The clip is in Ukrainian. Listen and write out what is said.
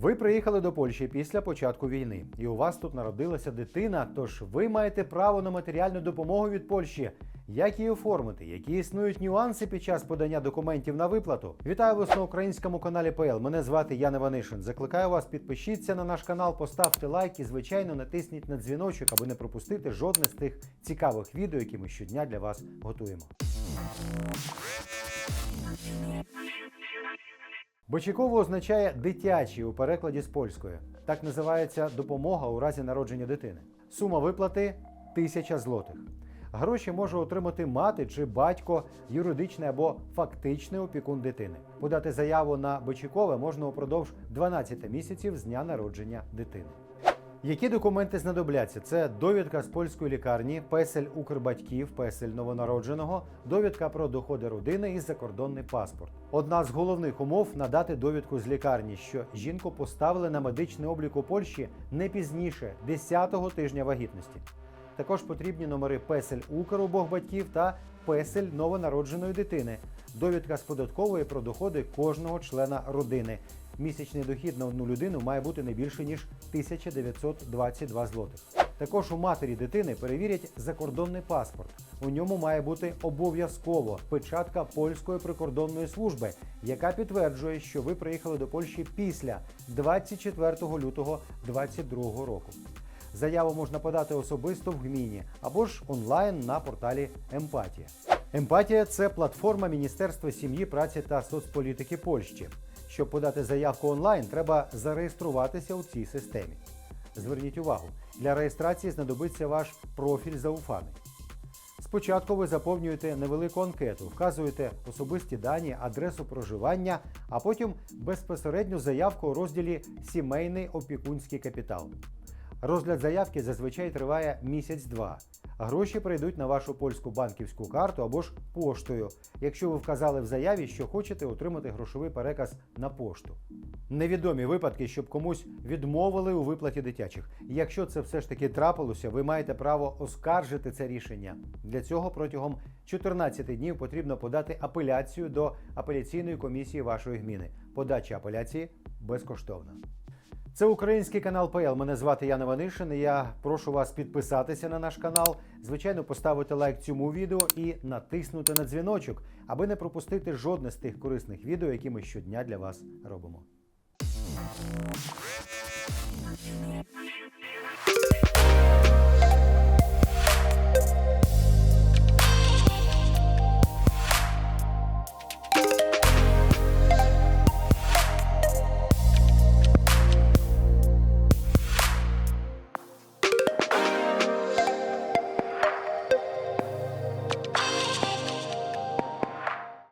Ви приїхали до Польщі після початку війни, і у вас тут народилася дитина. Тож ви маєте право на матеріальну допомогу від Польщі. Як її оформити? Які існують нюанси під час подання документів на виплату? Вітаю вас на українському каналі ПЛ. Мене звати Ян Іванишин. Закликаю вас, підпишіться на наш канал, поставте лайк і, звичайно, натисніть на дзвіночок, аби не пропустити жодне з тих цікавих відео, які ми щодня для вас готуємо. Бочіково означає дитячий у перекладі з польської. Так називається допомога у разі народження дитини. Сума виплати тисяча злотих. Гроші може отримати мати чи батько, юридичний або фактичний опікун дитини. Подати заяву на Бочікове можна упродовж 12 місяців з дня народження дитини. Які документи знадобляться? Це довідка з польської лікарні, песель Укрбатьків, песель новонародженого, довідка про доходи родини і закордонний паспорт. Одна з головних умов надати довідку з лікарні, що жінку поставили на медичний облік у Польщі не пізніше 10-го тижня вагітності. Також потрібні номери песель Укр обох батьків та песель новонародженої дитини, довідка з податкової про доходи кожного члена родини. Місячний дохід на одну людину має бути не більше ніж 1922 злотих. Також у матері дитини перевірять закордонний паспорт. У ньому має бути обов'язково печатка польської прикордонної служби, яка підтверджує, що ви приїхали до Польщі після 24 лютого 2022 року. Заяву можна подати особисто в гміні або ж онлайн на порталі Емпатія. Емпатія це платформа Міністерства сім'ї, праці та соцполітики Польщі. Щоб подати заявку онлайн, треба зареєструватися у цій системі. Зверніть увагу, для реєстрації знадобиться ваш профіль зауфаний. Спочатку ви заповнюєте невелику анкету, вказуєте особисті дані, адресу проживання, а потім безпосередню заявку у розділі Сімейний опікунський капітал. Розгляд заявки зазвичай триває місяць-два. Гроші прийдуть на вашу польську банківську карту або ж поштою, якщо ви вказали в заяві, що хочете отримати грошовий переказ на пошту. Невідомі випадки, щоб комусь відмовили у виплаті дитячих. Якщо це все ж таки трапилося, ви маєте право оскаржити це рішення. Для цього протягом 14 днів потрібно подати апеляцію до апеляційної комісії вашої гміни. Подача апеляції безкоштовна. Це український канал ПЛ. Мене звати Яна Ванишин. і Я прошу вас підписатися на наш канал, звичайно, поставити лайк цьому відео і натиснути на дзвіночок, аби не пропустити жодне з тих корисних відео, які ми щодня для вас робимо.